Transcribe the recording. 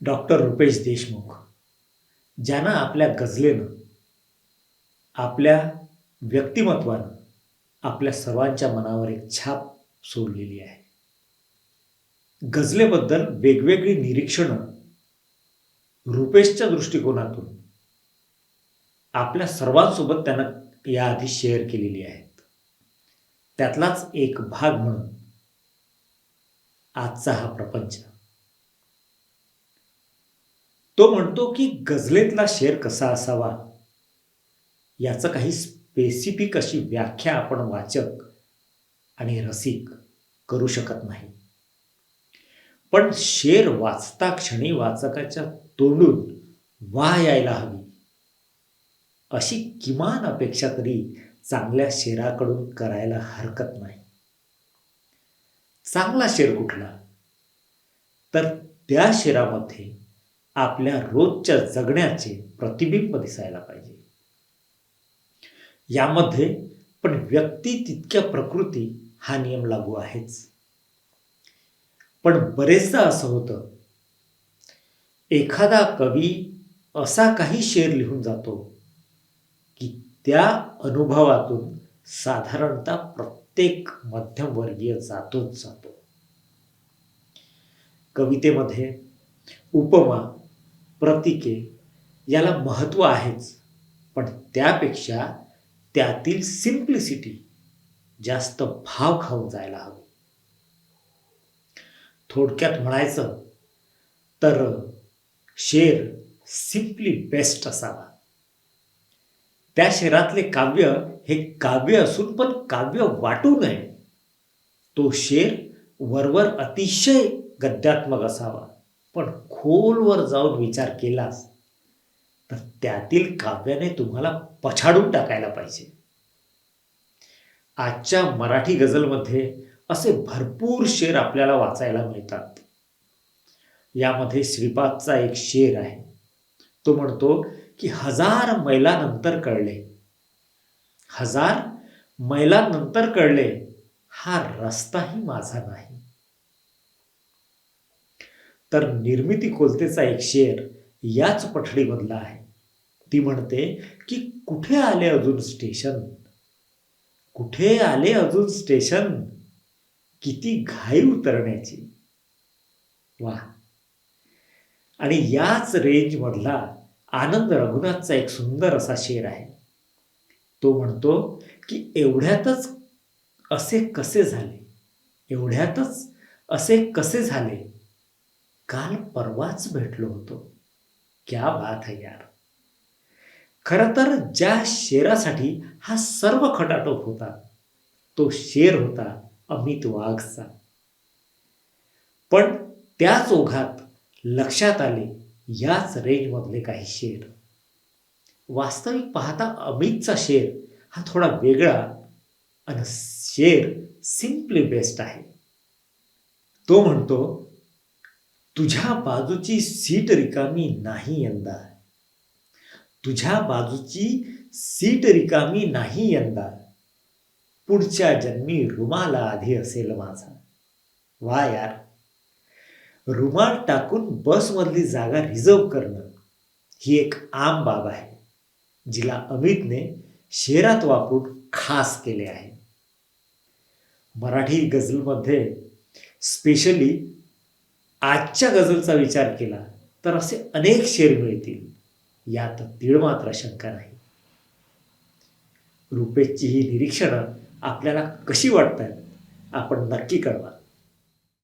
Doctor Rupesh Deshmukh ज्यांना आपल्या गजलेनं आपल्या व्यक्तिमत्वानं आपल्या सर्वांच्या मनावर एक छाप सोडलेली आहे. गझलेबद्दल वेगवेगळी निरीक्षणं रुपेशच्या दृष्टिकोनातून आपल्या सर्वांसोबत त्यानं याआधी शेअर केलेली आहेत. त्यातलाच एक भाग म्हणून आजचा हा प्रपंच. तो म्हणतो की गझलेतला शेर कसा असावा? याचं काही स्पेसिफिक अशी व्याख्या आपण वाचक आणि रसिक करू शकत नाही. पण शेर वाचता क्षणी वाचकाच्या तोंडून वा यायला हवी. अशी किमान अपेक्षा तरी चांगल्या शेराकडून करायला हरकत नाही. चांगला शेर कुठला? तर त्या शेरामध्ये आपल्या रोजच्या जगण्याचे प्रतिबिंब दिसायला पाहिजे. यामध्ये पण व्यक्ती तितक्या प्रकृती हा नियम लागू आहेच. पण बरेचदा असं होतं. एखादा कवी असा काही शेर लिहून जातो की त्या अनुभवातून साधारणतः प्रत्येक मध्यमवर्गीय जातोच जातो. कवितेमध्ये उपमा प्रतीके याला महत्त्व आहेच. पण त्यापेक्षा त्यातील सिम्प्लिसिटी जास्त भाव खाऊन जायला हवी. थोडक्यात म्हणायचं तर शेर सिम्पली बेस्ट असावा. त्या शेरातले काव्य हे काव्य असून पण काव्य वाटू नये. तो शेर वरवर अतिशय गद्यात्मक असावा. पण खोलवर जाऊन विचार केलास तर त्यातील काव्याने तुम्हाला पछाडून टाकायला पाहिजे. आजच्या मराठी गझलमध्ये असे भरपूर शेर आपल्याला वाचायला मिळतात. यामध्ये श्रीपादचा एक शेर आहे. तो म्हणतो की हजार मैलानंतर कळले. हजार मैलानंतर कळले. हा रस्ताही माझा नाही. तर निर्मिती कोलतेचा एक शेर याच पठडीमधला आहे. ती म्हणते की कुठे आले अजून स्टेशन? कुठे आले अजून स्टेशन? किती घाई उतरण्याची. वा. आणि याच रेंजमधला आनंद रघुनाथचा एक सुंदर असा शेर आहे. तो म्हणतो की एवढ्यातच असे कसे झाले? एवढ्यातच असे कसे झाले काल परवाच भेटलो होतो. क्या बात है यार. खरं तर ज्या शेरासाठी हा सर्व खटाटोप होता तो शेर होता अमित वाघचा. पण त्याच ओघात लक्षात आले याच रेंजमधले काही शेर. वास्तविक पाहता अमितचा शेर हा थोडा वेगळा आणि शेर सिम्पली बेस्ट आहे. तो म्हणतो तुझ्या बाजूची सीट रिकामी नाही यंदा. तुझ्या बाजूची सीट रिकामी नाही यंदा. पुढच्या जन्मी रुमाला आधी असेल माझा. वा यार. रुमाल टाकून बसमधली जागा रिझर्व करणं ही एक आम बाब आहे जिला अमितने शेरात वापरून खास केले आहे. मराठी गझलमध्ये स्पेशली आजच्या गझलचा विचार केला तर असे अनेक शेर मिळतील. यात तीळ मात्र शंका नाही. रुपेशची ही निरीक्षणं आपल्याला कशी वाटतात आपण नक्की कळवा.